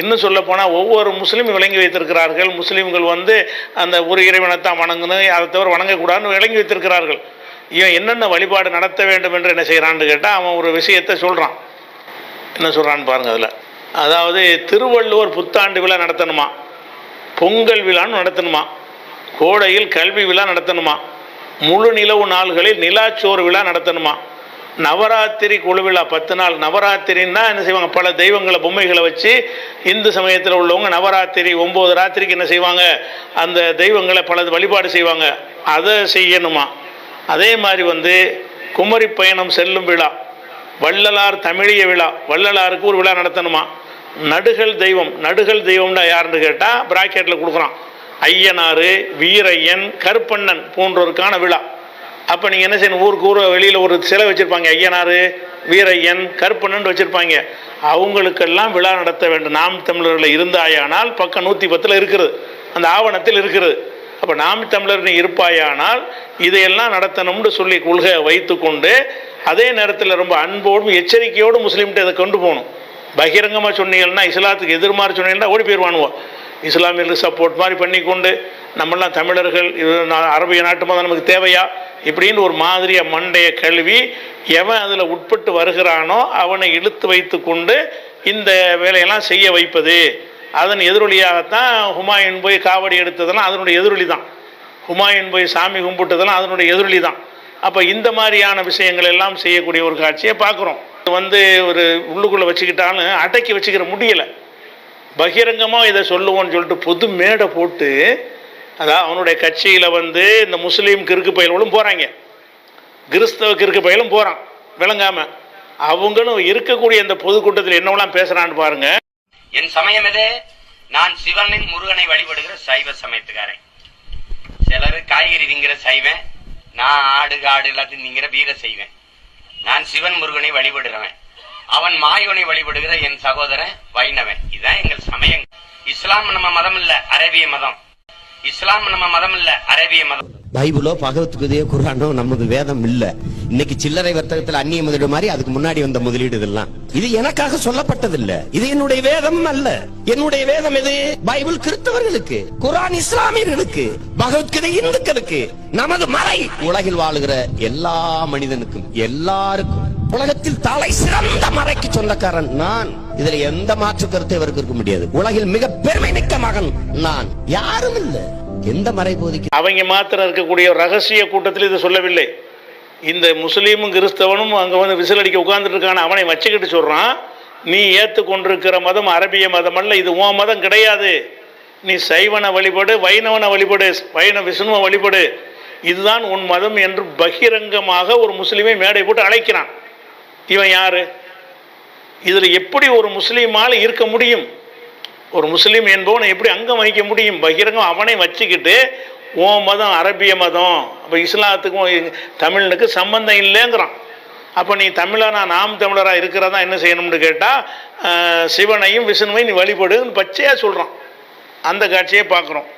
இன்னும் சொல்ல போனால் ஒவ்வொரு முஸ்லீம் விளங்கி வைத்திருக்கிறார்கள். முஸ்லீம்கள் வந்து அந்த ஒரு இறைவனைத்தான் வணங்கணும் அதை தவிர வணங்கக்கூடாதுன்னு விளங்கி வைத்திருக்கிறார்கள். இவன் என்னென்ன வழிபாடு நடத்த வேண்டும் என்று என்ன செய்கிறான்னு கேட்டால் அவன் ஒரு விஷயத்தை சொல்கிறான் என்ன சொல்கிறான்னு பாருங்கள் அதில். அதாவது திருவள்ளுவர் புத்தாண்டு விழா நடத்தணுமா? பொங்கல் விழான்னு நடத்தணுமா? கோடையில் கல்வி விழா நடத்தணுமா? முழு நிலவு நாள்களில் நிலாச்சோறு விழா நடத்தணுமா? நவராத்திரி குழுவிழா பத்து நாள். நவராத்திரின்னா என்ன செய்வாங்க? பல தெய்வங்களை பொம்மைகளை வச்சு இந்து சமயத்தில் உள்ளவங்க நவராத்திரி ஒம்பது ராத்திரிக்கு என்ன செய்வாங்க? அந்த தெய்வங்களை பல வழிபாடு செய்வாங்க. அதை செய்யணுமா? அதே மாதிரி வந்து குமரி பயணம் செல்லும் விழா வள்ளலார் தமிழிய விழா வள்ளலாருக்கு ஒரு விழா நடத்தணுமா? நடுகள் தெய்வம். நடுகள் தெய்வம்னா யாருன்னு கேட்டால் பிராக்கெட்டில் கொடுக்குறான். ஐயனார் வீரையன் கருப்பண்ணன் போன்றோருக்கான விழா. அப்போ நீங்கள் என்ன செய்யணும்? ஊருக்கு ஊர் வெளியில் ஒரு சிலை வச்சுருப்பாங்க. ஐயனார் வீரையன் கருப்பண்ணன் வச்சுருப்பாங்க. அவங்களுக்கெல்லாம் விழா நடத்த வேண்டும். நாம் தமிழர்களில் இருந்தாயானால் பக்கம் நூற்றி பத்தில் இருக்கிறது அந்த ஆவணத்தில் இருக்கிறது அப்போ நாம் தமிழர் நீ இருப்பாயானால் இதையெல்லாம் நடத்தணும்னு சொல்லி கொள்கை வைத்துக்கொண்டு அதே நேரத்தில் ரொம்ப அன்போடும் எச்சரிக்கையோடும் முஸ்லீம்கிட்ட இதை கொண்டு போகணும். பகிரங்கமாக சொன்னீங்கன்னா இஸ்லாத்துக்கு எதிர்மாறு சொன்னீங்கன்னா ஓடி போயிடுவானுவோம் இஸ்லாமியர்களுக்கு சப்போர்ட் மாதிரி பண்ணிக்கொண்டு நம்மெல்லாம் தமிழர்கள் இது அரபிய நாட்டு மதம் நமக்கு தேவையா? இப்படின்னு ஒரு மாதிரியை மண்டைய கழுவி எவன் அதில் உட்பட்டு வருகிறானோ அவனை இழுத்து வைத்து கொண்டு இந்த வேலையெல்லாம் செய்ய வைப்பது. அதன் எதிரொலியாகத்தான் ஹுமாயூன் போய் காவடி எடுத்ததெல்லாம் அதனுடைய எதிரொலி தான் ஹுமாயூன் போய் சாமி கும்பிட்டதெல்லாம் அதனுடைய எதிரொலி தான் அப்போ இந்த மாதிரியான விஷயங்கள் எல்லாம் செய்யக்கூடிய ஒரு காட்சியை பார்க்குறோம். வந்து ஒரு உள்ளுக்குள்ளே வச்சுக்கிட்டாலும் அடக்கி வச்சுக்கிற முடியலை. பகிரங்கமாக இதை சொல்லுவோன்னு சொல்லிட்டு பொது மேடை போட்டு அதாவது அவனுடைய கட்சியில் வந்து இந்த முஸ்லீம் கிறுக்கு பயல்களும் போகிறாங்க கிறிஸ்தவ கிறுக்கு பயலும் போகிறான் விளங்காமல் அவங்களும் இருக்கக்கூடிய இந்த பொதுக்கூட்டத்தில் என்னவெல்லாம் பேசுகிறான்னு பாருங்க. என் சமயம் எது? நான் சிவனின் முருகனை வழிபடுகிற சைவ சமயத்துக்காரன். சிலர் காய்கறி திங்கிற சைவன் நான் ஆடு காடு எல்லாத்தையும் திங்கிற வீர செய்வேன் நான் சிவன் முருகனை வழிபடுறவன். அவன் மாயோனை வழிபடுகிற என் சகோதரன் வைணவன். இதுதான் எங்கள் சமயம் இஸ்லாம் நம்ம மதம் இல்ல அரேபிய மதம். இஸ்லாம் நம்ம மதம் இல்ல அரேபிய மதம். பைபிளோ பகவத்கீதையோ குரானோ நமது வேதம் இல்ல. இன்னைக்கு சில்லறை வர்த்தகத்துல அந்நிய முதலீடு மாதிரி அதுக்கு முன்னாடி வந்த முதலீடு இதெல்லாம் இது எனக்காக சொல்லப்பட்டது இல்ல இது என்னுடைய வேதம் அல்ல. என்னுடைய வேதம் எது? பைபிள் கிறிஸ்தவர்களுக்கு குரான் இஸ்லாமியர்களுக்கு பகவத்கீதை இந்துக்களுக்கு நமது மறை உலகில் வாழுகிற எல்லா மனிதனுக்கும் எல்லாருக்கும் உலகத்தில் தலை சிறந்த மறைக்கு சொந்தக்காரன் நான். இதுல எந்த மாற்று கருத்தை இவருக்கு இருக்க முடியாது. உலகில் மிக பெருமை மிக்க மகன் நான். யாரும் இல்லை. எந்த மறை போதிக்கு அவங்க மாத்திரம் இருக்கக்கூடிய ரகசிய கூட்டத்தில் இதை சொல்லவில்லை. இந்த முஸ்லீமும் கிறிஸ்தவனும் அங்கே வந்து விசில் அடிக்க உட்கார்ந்துட்டு இருக்கான அவனை வச்சுக்கிட்டு சொல்கிறான் நீ ஏற்றுக்கொண்டிருக்கிற மதம் அரபிய மதம் அல்ல இது உன் மதம் கிடையாது. நீ சைவனை வழிபடு வைணவனை வழிபடு வைண விஷ்ணுவை வழிபடு. இதுதான் உன் மதம் என்று பகிரங்கமாக ஒரு முஸ்லீமை மேடை போட்டு அழைக்கிறான். இவன் யாரு? இதில் எப்படி ஒரு முஸ்லீமால் இருக்க முடியும்? ஒரு முஸ்லீம் என்பவனை எப்படி அங்கம் வகிக்க முடியும்? பகிரங்கம் அவனை வச்சுக்கிட்டு ஓ மதம் அரபிய மதம். அப்போ இஸ்லாத்துக்கும் தமிழனுக்கு சம்பந்தம் இல்லைங்கிறான். அப்போ நீ தமிழனா நாம் தமிழராக இருக்கிறதா என்ன செய்யணும்னு கேட்டால் சிவனையும் விஷ்ணுவையும் நீ வழிபடுன்னு பச்சையாக சொல்கிறான் அந்த காட்சியை பார்க்குறோம்